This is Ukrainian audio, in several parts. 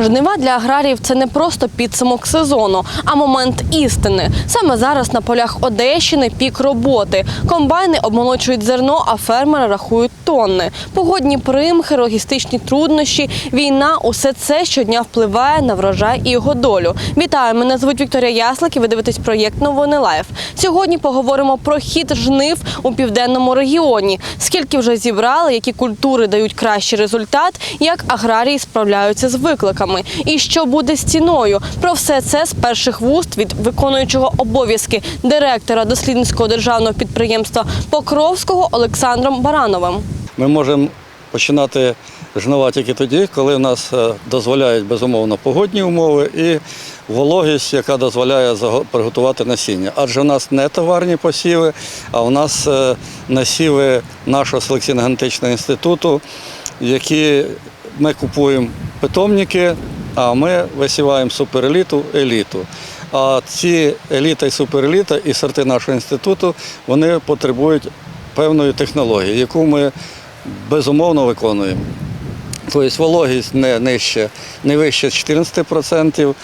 Жнива для аграріїв це не просто підсумок сезону, а момент істини. Саме зараз на полях Одещини пік роботи. Комбайни обмолочують зерно, а фермери рахують тонни. Погодні примхи, логістичні труднощі, війна усе це щодня впливає на врожай і його долю. Вітаю! Мене звуть Вікторія Яслик і ви дивитесь проєкт Новини Лайф. Сьогодні поговоримо про хід жнив у південному регіоні. Скільки вже зібрали, які культури дають кращий результат, як аграрії справляються з викликами, і що буде з ціною. Про все це з перших вуст від виконуючого обов'язки директора дослідницького державного підприємства Покровського Олександром Барановим. Ми можемо починати жнива тільки тоді, коли в нас е, дозволяють безумовно погодні умови і вологість, яка дозволяє приготувати насіння. Адже в нас не товарні посіви, а в нас е, насіви нашого селекційно-генетичного інституту, які ми купуємо питомники, а ми висіваємо супереліту, еліту. А ці еліта і супереліта і сорти нашого інституту вони потребують певної технології, яку ми безумовно виконуємо. Тобто вологість не нижче, не вище 14%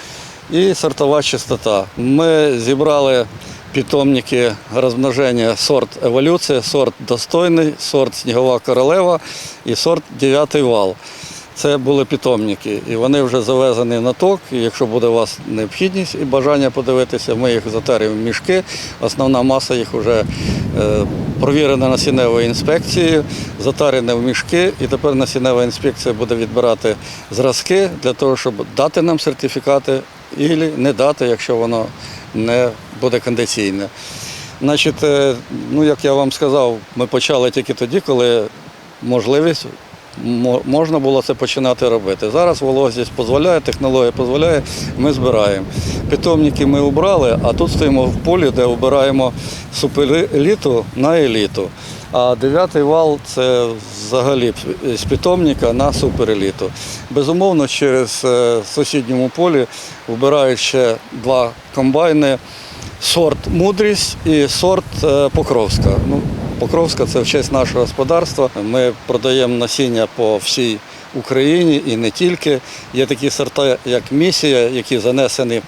і сортова чистота. Ми зібрали питомники розмноження сорт еволюція, сорт достойний, сорт снігова королева і сорт дев'ятий вал. Це були питомники, і вони вже завезені на ток. І якщо буде у вас необхідність і бажання подивитися, ми їх затаримо в мішки. Основна маса їх вже е, провірена насінневою інспекцією, затарена в мішки, і тепер насіннева інспекція буде відбирати зразки для того, щоб дати нам сертифікати і не дати, якщо воно не буде кондиційне. Значить, е, ну як я вам сказав, ми почали тільки тоді, коли можливість мо- можна було це починати робити. Зараз вологість дозволяє, технологія дозволяє, ми збираємо. Питомники ми обрали, а тут стоїмо в полі, де обираємо супереліту на еліту. А дев'ятий вал це взагалі з питомника на супереліту. Безумовно, через е, сусідньому полі вбирають ще два комбайни. Сорт мудрість і сорт е, Покровська. Ну, Покровська це в честь нашого господарства. Ми продаємо насіння по всій Україні і не тільки. Є такі сорти, як місія, які занесені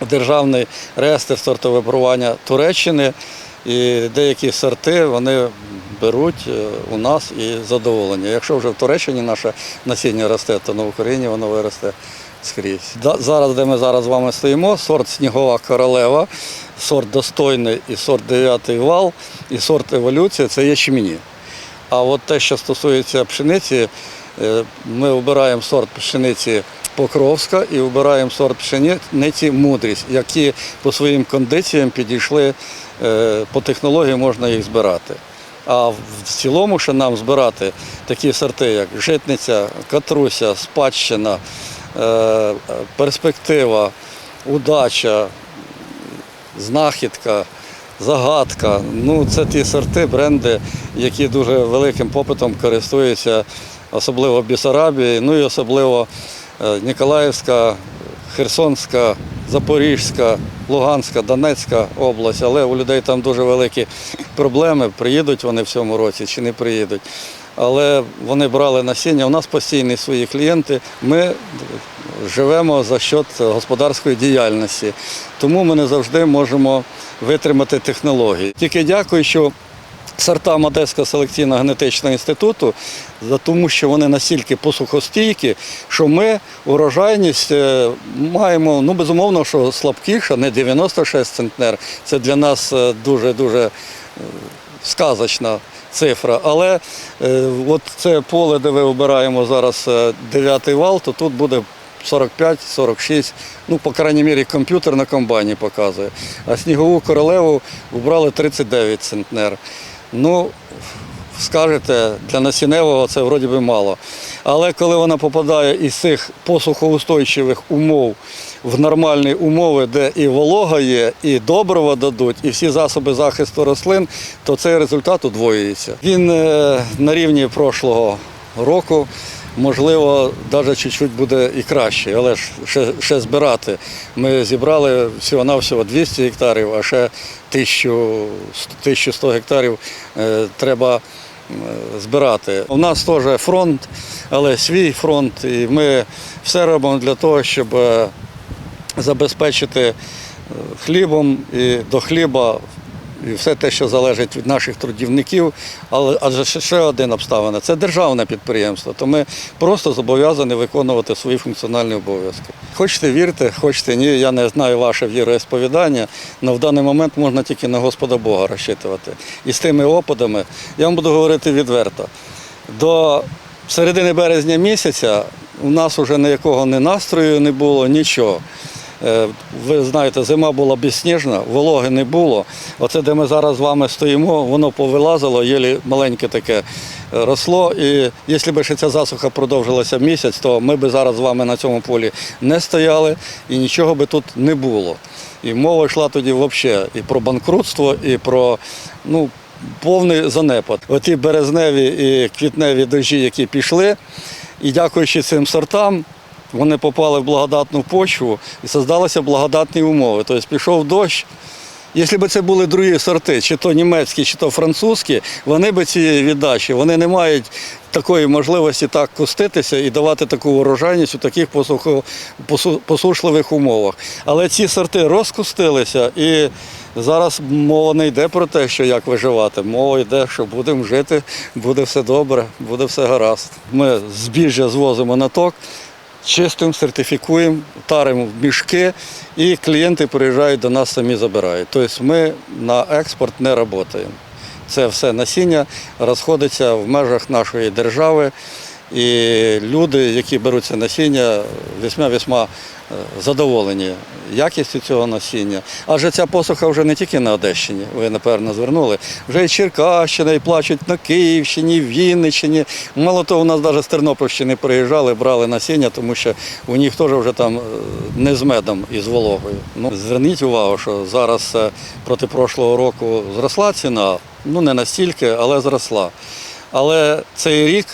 в державний реєстр сортовибрування Туреччини. І деякі сорти вони беруть е, у нас і задоволення. Якщо вже в Туреччині наше насіння росте, то на Україні воно виросте скрізь. Зараз, де ми зараз з вами стоїмо, сорт снігова королева, сорт достойний і сорт дев'ятий вал, і сорт еволюція це є ячміні. А от те, що стосується пшениці, е, ми обираємо сорт пшениці Покровська і обираємо сорт пшениці мудрість, які по своїм кондиціям підійшли е, по технології можна їх збирати. А в цілому ще нам збирати такі сорти, як житниця, катруся, спадщина, перспектива, удача, знахідка, загадка. Ну, це ті сорти, бренди, які дуже великим попитом користуються, особливо в Бісарабії, ну і особливо е, Ніколаївська, Херсонська, Запорізька, Луганська, Донецька область, але у людей там дуже великі проблеми. Приїдуть вони в цьому році чи не приїдуть. Але вони брали насіння. У нас постійні свої клієнти. Ми живемо за счет господарської діяльності. Тому ми не завжди можемо витримати технології. Тільки дякую, що сортам Одеського селекційно-генетичного інституту, тому що вони настільки посухостійкі, що ми урожайність е, маємо, ну безумовно, що слабкіша, не 96 центнер. Це для нас дуже-дуже е, сказочна цифра. Але е, от це поле, де ми обираємо зараз е, дев'ятий вал, то тут буде 45-46, ну, по крайній мірі, комп'ютер на комбайні показує. А снігову королеву вбрали 39 центнер. Ну, скажете, для насінневого це вроді би мало. Але коли вона попадає із цих посухоустойчивих умов в нормальні умови, де і волога є, і добрива дадуть, і всі засоби захисту рослин, то цей результат удвоюється. Він е, на рівні прошлого року. Можливо, навіть чуть-чуть буде і краще, але ж ще, ще збирати. Ми зібрали всього-навсього 200 гектарів, а ще 1100 гектарів е, треба збирати. У нас теж фронт, але свій фронт, і ми все робимо для того, щоб е, забезпечити е, хлібом і до хліба і все те, що залежить від наших трудівників. Але адже ще- один обставина це державне підприємство, то ми просто зобов'язані виконувати свої функціональні обов'язки. Хочете вірте, хочете ні, я не знаю ваше віросповідання, але в даний момент можна тільки на Господа Бога розчитувати. І з тими опадами я вам буду говорити відверто. До середини березня місяця у нас вже ніякого ні настрою не було, нічого. Е, Ви знаєте, зима була безсніжна, вологи не було. Оце, де ми зараз з вами стоїмо, воно повилазило, єлі маленьке таке е, росло. І якщо б ще ця засуха продовжилася місяць, то ми б зараз з вами на цьому полі не стояли і нічого би тут не було. І мова йшла тоді взагалі і про банкрутство, і про ну, повний занепад. Оті березневі і квітневі дощі, які пішли, і дякуючи цим сортам, вони попали в благодатну почву і создалися благодатні умови. Тобто пішов дощ. Якщо б це були другі сорти, чи то німецькі, чи то французькі, вони б цієї віддачі, вони не мають такої можливості так куститися і давати таку урожайність у таких посушливих умовах. Але ці сорти розкустилися і зараз мова не йде про те, що як виживати. Мова йде, що будемо жити, буде все добре, буде все гаразд. Ми збіжжя звозимо на ток. Чистим, сертифікуємо, таримо в мішки, і клієнти приїжджають до нас самі забирають. Тобто ми на експорт не працюємо. Це все насіння розходиться в межах нашої держави. І люди, які беруть це насіння, весьма-весьма е, задоволені якістю цього насіння. Адже ця посуха вже не тільки на Одещині, ви напевно звернули, вже і Черкащина, і плачуть на Київщині, і Вінниччині. Мало того, у нас навіть з Тернопільщини приїжджали, брали насіння, тому що у них теж вже там е, не з медом і з вологою. Ну, зверніть увагу, що зараз е, проти прошлого року зросла ціна, ну не настільки, але зросла. Але цей рік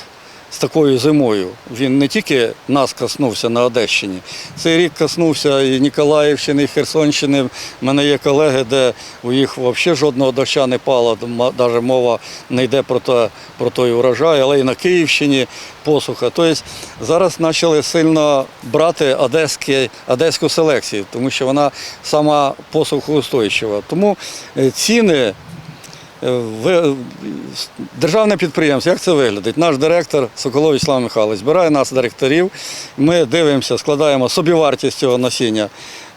з такою зимою він не тільки нас коснувся на Одещині, цей рік коснувся і Ніколаївщини, і Херсонщини. У мене є колеги, де у їх взагалі жодного доща не пало, навіть мова не йде про, те, про той урожай, але і на Київщині посуха. Тобто зараз почали сильно брати одеські, одеську селекцію, тому що вона сама посухоустойчива. Тому е, ціни Державне підприємство, як це виглядить? Наш директор Соколов Вячеслав Михайлович збирає нас, директорів. Ми дивимося, складаємо собівартість цього насіння,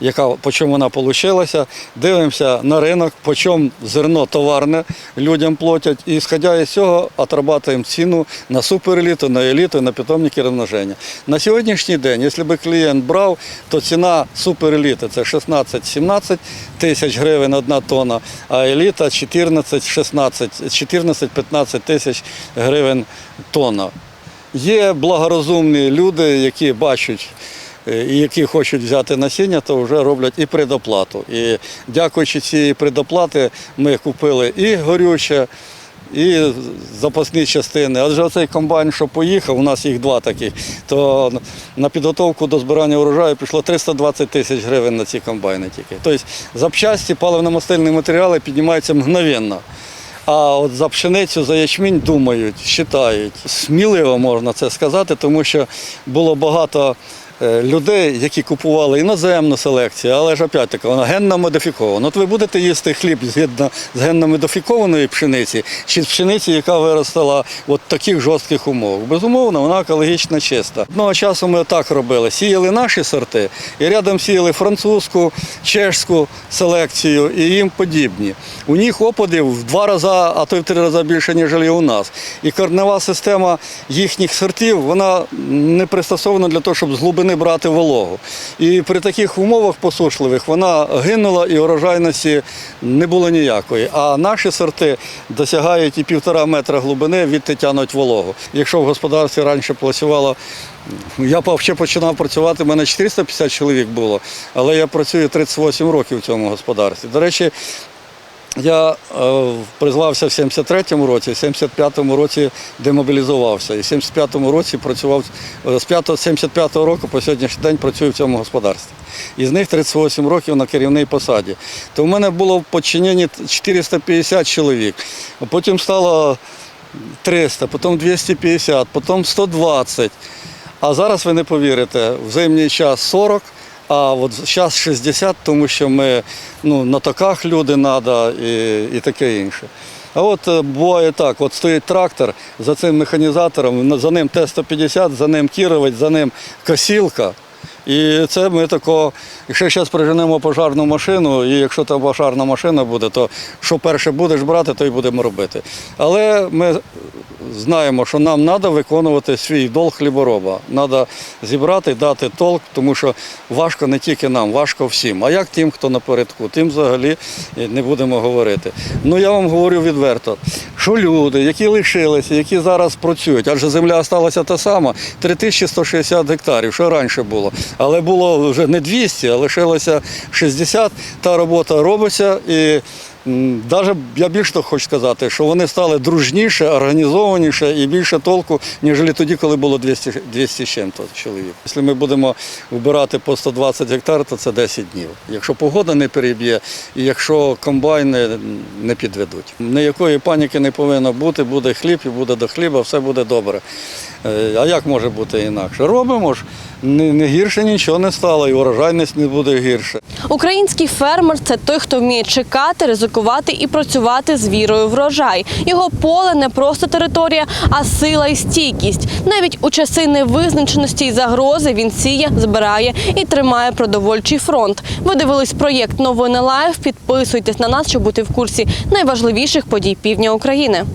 яка, по чому вона вийшла. Дивимося на ринок, по чому зерно товарне людям платять. І сходя із цього, отрабатуємо ціну на супереліту, на еліту, на питомники розмноження. На сьогоднішній день, якщо б клієнт брав, то ціна супереліти це 16-17 тисяч гривень одна тонна, а еліта 14-16, 14-15 тисяч гривень тонна. Є благорозумні люди, які бачать і які хочуть взяти насіння, то вже роблять і предоплату. І дякуючи цієї предоплати, ми купили і горюче, і запасні частини. Адже оцей комбайн, що поїхав, у нас їх два таких, то на підготовку до збирання урожаю пішло 320 тисяч гривень на ці комбайни тільки. Тобто запчасті, паливно-мастильні матеріали піднімаються мгновенно. А от за пшеницю, за ячмінь думають, вважають. Сміливо можна це сказати, тому що було багато е, людей, які купували іноземну селекцію, але ж опять таки вона генно модифікована. От ви будете їсти хліб згідно з генно модифікованої пшениці, чи з пшениці, яка виростала в таких жорстких умовах. Безумовно, вона екологічно чиста. Одного часу ми так робили: сіяли наші сорти і рядом сіяли французьку, чешську селекцію і їм подібні. У них опадів в два рази, а то й в три рази більше, ніж у нас. І корнева система їхніх сортів вона не пристосована для того, щоб з глибини брати вологу. І при таких умовах посушливих вона гинула і урожайності не було ніякої. А наші сорти досягають і півтора метра глибини, відти тянуть вологу. Якщо в господарстві раніше працювало я ще починав працювати, в мене 450 чоловік було, але я працюю 38 років в цьому господарстві. До речі, я е, призвався в 73-му році, в 75-му році демобілізувався. І в 75-му році працював е, з 75-го року по сьогоднішній день працюю в цьому господарстві. Із них 38 років на керівній посаді. То в мене було в подчиненні 450 чоловік. Потім стало 300, потім 250, потім 120. А зараз ви не повірите, в зимній час 40, а от зараз 60, тому що ми ну, на токах люди треба і, і таке інше. А от е, буває так, от стоїть трактор за цим механізатором, за ним Т-150, за ним кіровець, за ним косілка. І це ми тако, якщо зараз приженемо пожарну машину, і якщо та пожарна машина буде, то що перше будеш брати, то й будемо робити. Але ми знаємо, що нам треба виконувати свій долг хлібороба. Треба зібрати, дати толк, тому що важко не тільки нам, важко всім. А як тим, хто напередку, тим взагалі не будемо говорити. Ну я вам говорю відверто, що люди, які лишилися, які зараз працюють, адже земля залишилася та сама, 3160 гектарів, що раніше було. Але було вже не 200, а лишилося 60. Та робота робиться і. Навіть я більше того хочу сказати, що вони стали дружніше, організованіше і більше толку, ніж тоді, коли було 200, 200 з чим-то чоловік. Якщо ми будемо вбирати по 120 гектар, то це 10 днів. Якщо погода не переб'є, і якщо комбайни не підведуть. Ніякої паніки не повинно бути, буде хліб і буде до хліба, все буде добре. Е, А як може бути інакше? Робимо ж, не гірше нічого не стало, і урожайність не буде гірше. Український фермер це той, хто вміє чекати, ризикувати і працювати з вірою в врожай. Його поле не просто територія, а сила і стійкість. Навіть у часи невизначеності і загрози він сіє, збирає і тримає продовольчий фронт. Ви дивились проєкт Новини Лайв. Підписуйтесь на нас, щоб бути в курсі найважливіших подій півдня України.